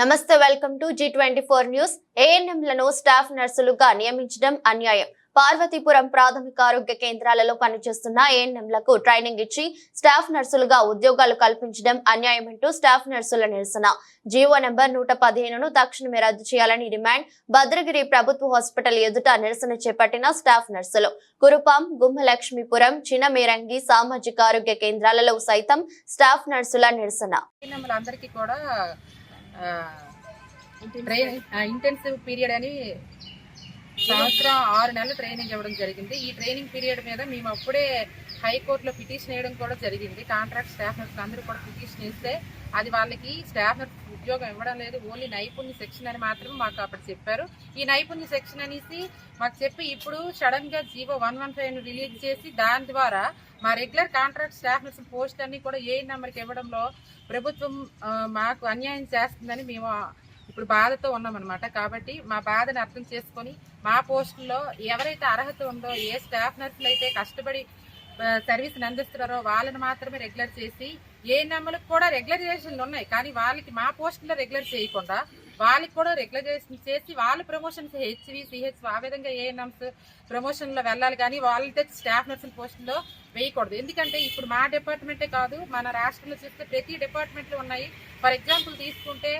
నమస్తే welcome to Zee twenty four news ఏఎన్ఎంలను staff నర్సులుగా నియమించడం అన్యాయం. పార్వతీపురం ప్రాథమిక ఆరోగ్య కేంద్రాలలో పనిచేస్తున్న ఏఎన్ఎంలకు ట్రైనింగ్ ఇచ్చి స్టాఫ్ నర్సులుగా ఉద్యోగాలు కల్పించడం అన్యాయం అంటూ స్టాఫ్ నర్సుల నిరసన. జీవో నెంబర్ నూట పదిహేనును తక్షణమే రద్దు చేయాలని డిమాండ్. భద్రగిరి ప్రభుత్వ హాస్పిటల్ ఎదుట నిరసన చేపట్టిన స్టాఫ్ నర్సులు. కురుపాం గుమ్మలక్ష్మీపురం చినమేరంగి సామాజిక ఆరోగ్య కేంద్రాలలో సైతం స్టాఫ్ నర్సుల నిరసన. అందరికీ కూడా ట్రైనింగ్ ఇంటెన్సివ్ పీరియడ్ అని సంవత్సరం ఆరు నెలలు ట్రైనింగ్ ఇవ్వడం జరిగింది. ఈ ట్రైనింగ్ పీరియడ్ మీద మేము అప్పుడే హైకోర్టులో పిటిషన్ వేయడం కూడా జరిగింది. కాంట్రాక్ట్ స్టాఫ్ నర్స్ అందరూ కూడా పిటిషన్ ఇస్తే అది వాళ్ళకి స్టాఫ్ నర్స్ ఉద్యోగం ఇవ్వడం లేదు ఓన్లీ నైపుణ్య సెక్షన్ అని మాత్రమే మాకు అప్పుడు చెప్పారు. ఈ నైపుణ్య సెక్షన్ అనేసి మాకు చెప్పి ఇప్పుడు సడన్గా GO one one five release చేసి దాని ద్వారా మా regular contract staff nurse post అన్ని కూడా ఏ నెంబర్కి ఇవ్వడంలో ప్రభుత్వం మాకు అన్యాయం చేస్తుందని మేము ఇప్పుడు బాధతో ఉన్నామన్నమాట. కాబట్టి మా బాధను అర్థం చేసుకొని మా పోస్టుల్లో ఎవరైతే అర్హత ఉందో ఏ స్టాఫ్ నర్సులు అయితే కష్టపడి సర్వీస్ని అందిస్తున్నారో వాళ్ళని మాత్రమే రెగ్యులర్ చేసి ఏఎన్ఎంలకు కూడా రెగ్యులరైజేషన్లు ఉన్నాయి. కానీ వాళ్ళకి మా పోస్టులో రెగ్యులర్ చేయకుండా వాళ్ళకి కూడా రెగ్యులరైజేషన్ చేసి వాళ్ళ ప్రమోషన్స్ హెచ్వి సిహెచ్ ఆ విధంగా ఏఎన్ఎంస్ ప్రమోషన్లో వెళ్ళాలి. కానీ వాళ్ళతో స్టాఫ్ నర్సుల పోస్టుల్లో వేయకూడదు. ఎందుకంటే ఇప్పుడు మా డిపార్ట్మెంటే కాదు మన రాష్ట్రంలో చూస్తే ప్రతి డిపార్ట్మెంట్లు ఉన్నాయి. ఫర్ ఎగ్జాంపుల్ తీసుకుంటే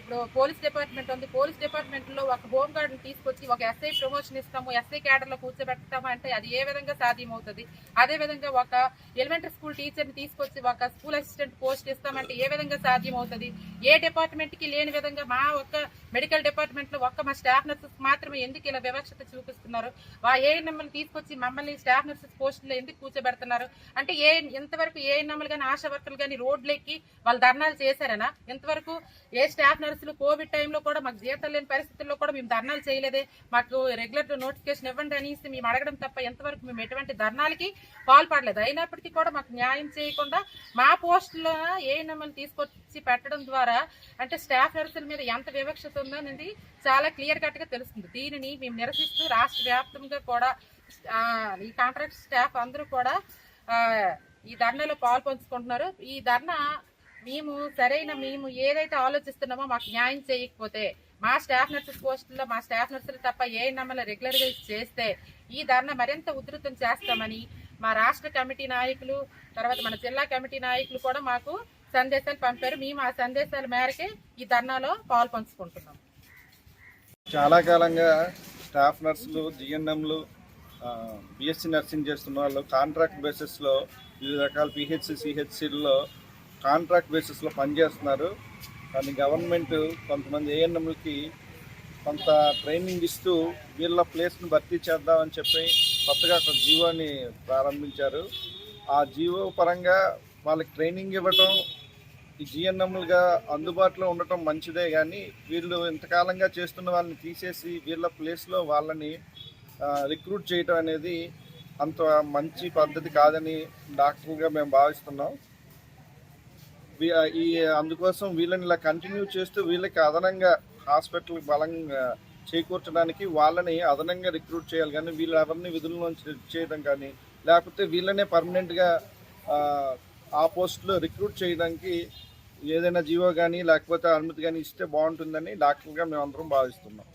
ఇప్పుడు పోలీస్ డిపార్ట్మెంట్ ఉంది. పోలీస్ డిపార్ట్మెంట్లో ఒక హోమ్ గార్డ్ తీసుకొచ్చి ఒక ఎస్ఐ ప్రమోషన్ ఇస్తాము. ఎస్ఐ క్యాడర్లో కూర్చోబెడతాము అంటే అది ఏ విధంగా సాధ్యమవుతుంది? అదే విధంగా ఒక ఎలిమెంటరీ స్కూల్ టీచర్ని తీసుకొచ్చి ఒక స్కూల్ అసిస్టెంట్ పోస్ట్ ఇస్తామంటే ఏ విధంగా సాధ్యమవుతుంది? ఏ డిపార్ట్మెంట్కి లేని విధంగా మా ఒక్క మెడికల్ డిపార్ట్మెంట్లో ఒక్క మా స్టాఫ్ నర్సెస్ మాత్రమే ఎందుకు ఇలా వివక్షత చూపిస్తున్నారు? వా ఏఎన్ఎంఎల్ తీసుకొచ్చి మమ్మల్ని స్టాఫ్ నర్సెస్ పోస్ట్లో ఎందుకు కూర్చోబెడుతున్నారు? అంటే ఏ ఇంతవరకు ఏఎన్ఎంఎల్ కానీ ఆశా వర్కర్లు కానీ రోడ్లెక్కి వాళ్ళు ధర్నాలు చేశారనా? ఇంతవరకు ఏ స్టాఫ్ నర్సులు కోవిడ్ టైంలో కూడా మాకు జీతం లేని పరిస్థితుల్లో కూడా మేము ధర్నాలు చేయలేదే. మాకు రెగ్యులర్ నోటిఫికేషన్ ఇవ్వండి అనేసి మేము అడగడం తప్ప ఎంతవరకు మేము ఎటువంటి ధర్నాలకి పాల్పడలేదు. అయినప్పటికీ కూడా మాకు న్యాయం చేయకుండా మా పోస్టులో ఏ నెంబర్లు తీసుకొచ్చి పెట్టడం ద్వారా అంటే స్టాఫ్ నర్సుల మీద ఎంత వివక్షత ఉందో అనేది చాలా క్లియర్ కట్గా తెలుస్తుంది. దీనిని మేము నిరసిస్తూ రాష్ట్ర వ్యాప్తంగా కూడా ఈ కాంట్రాక్ట్ స్టాఫ్ అందరూ కూడా ఈ ధర్నాలో పాలు పంచుకుంటున్నారు ఈ ధర్నా మేము సరైన మేము ఏదైతే ఆలోచిస్తున్నామో మాకు న్యాయం చేయకపోతే మా స్టాఫ్ నర్సెస్ పోస్టుల్లో మా స్టాఫ్ నర్సులు తప్ప ఏ నమ్మల రెగ్యులర్గా చేస్తే ఈ ధర్నా మరింత ఉధృతం చేస్తామని మా రాష్ట్ర కమిటీ నాయకులు తర్వాత మన జిల్లా కమిటీ నాయకులు కూడా మాకు సందేశాలు పంపారు. మేము ఆ సందేశాల మేరకే ఈ ధర్నాలో పాలు పంచుకుంటున్నాం చాలా కాలంగా స్టాఫ్ నర్సులు జిఎన్ఎంలు బిఎస్సి నర్సింగ్ చేస్తున్న వాళ్ళు కాంట్రాక్ట్ బేసిస్లో వివిధ రకాల పిహెచ్సి సిహెచ్సిల్లో కాంట్రాక్ట్ బేసిస్లో పనిచేస్తున్నారు. కానీ గవర్నమెంట్ కొంతమంది ఏఎన్ఎంలకి కొంత ట్రైనింగ్ ఇస్తూ వీళ్ళ ప్లేస్ని భర్తీ చేద్దామని చెప్పి కొత్తగా ఒక జీవోని ప్రారంభించారు. ఆ జీవో పరంగా వాళ్ళకి ట్రైనింగ్ ఇవ్వటం ఈ జిఎన్ఎంలుగా అందుబాటులో ఉండటం మంచిదే. కానీ వీళ్ళు ఇంతకాలంగా చేస్తున్న వాళ్ళని తీసేసి వీళ్ళ ప్లేస్లో వాళ్ళని రిక్రూట్ చేయటం అనేది అంత మంచి పద్ధతి కాదని డాక్టర్గా మేము భావిస్తున్నాం. ఈ అందుకోసం వీళ్ళని ఇలా కంటిన్యూ చేస్తూ వీళ్ళకి అదనంగా హాస్పిటల్ బలంగా చేకూర్చడానికి వాళ్ళని అదనంగా రిక్రూట్ చేయాలి. కానీ వీళ్ళు ఎవరిని విధుల్లోంచి చేయడం కానీ లేకపోతే వీళ్ళనే పర్మనెంట్గా ఆ పోస్ట్లో రిక్రూట్ చేయడానికి ఏదైనా జీవో కానీ లేకపోతే అనుమతి కానీ ఇస్తే బాగుంటుందని డాక్టర్గా మేమందరం భావిస్తున్నాం.